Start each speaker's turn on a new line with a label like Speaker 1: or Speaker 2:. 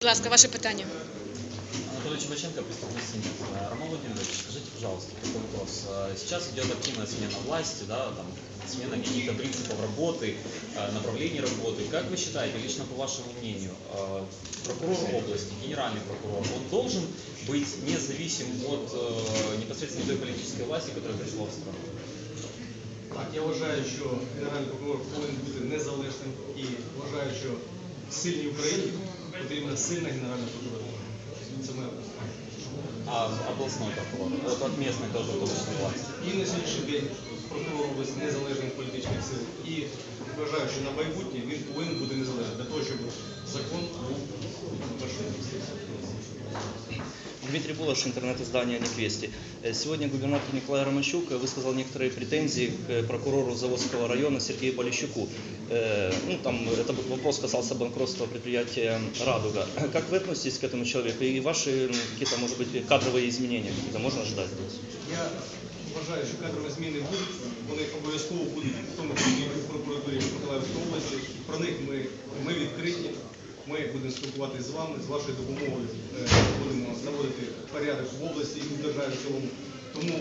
Speaker 1: Будь ласка, ваше питання.
Speaker 2: Анатолий Чебаченко, преступный синдик. А, Роман Владимирович, скажите, пожалуйста, такой вопрос. А, Сейчас идет активная смена власти, да, там, смена каких-то принципов работы, а, направлений работы. Как вы считаете, лично по вашему мнению, а, прокурор области, генеральный прокурор, он должен быть независим от э, непосредственно той политической власти, которая пришла в страну?
Speaker 3: Так, я вважаю, що генеральний прокурор повинен бути незалежним і вважаю, що сильній Україні потрібна сильна генеральна прокуратура. Це моя.
Speaker 2: А областной прокурор, От от местной теж власти.
Speaker 3: І на сьогоднішній день прокурор області незалежних політичних сил. І вважаю, що на майбутнє він повинен бути незалежним для того, щоб закон
Speaker 4: Дмитрий Булаш, интернет-издание «Неквести». Э, Сегодня губернатор Николай Романчук высказал некоторые претензии к э, прокурору Заводского района Сергею Полищуку. Э, Ну, там это вопрос касался банкротства предприятия «Радуга». Как вы относитесь к этому человеку? И ваши м, какие-то, может быть, кадровые изменения какие-то можно ожидать здесь?
Speaker 3: Я вважаю, що кадрові зміни будуть, вони обов'язково будуть, в тому числі і в прокуратурі Миколаївської області. Про них ми, ми відкриті. Ми будемо спілкуватися з вами, з вашою допомогою е, будемо наводити порядок в області і в державі в цілому. Тому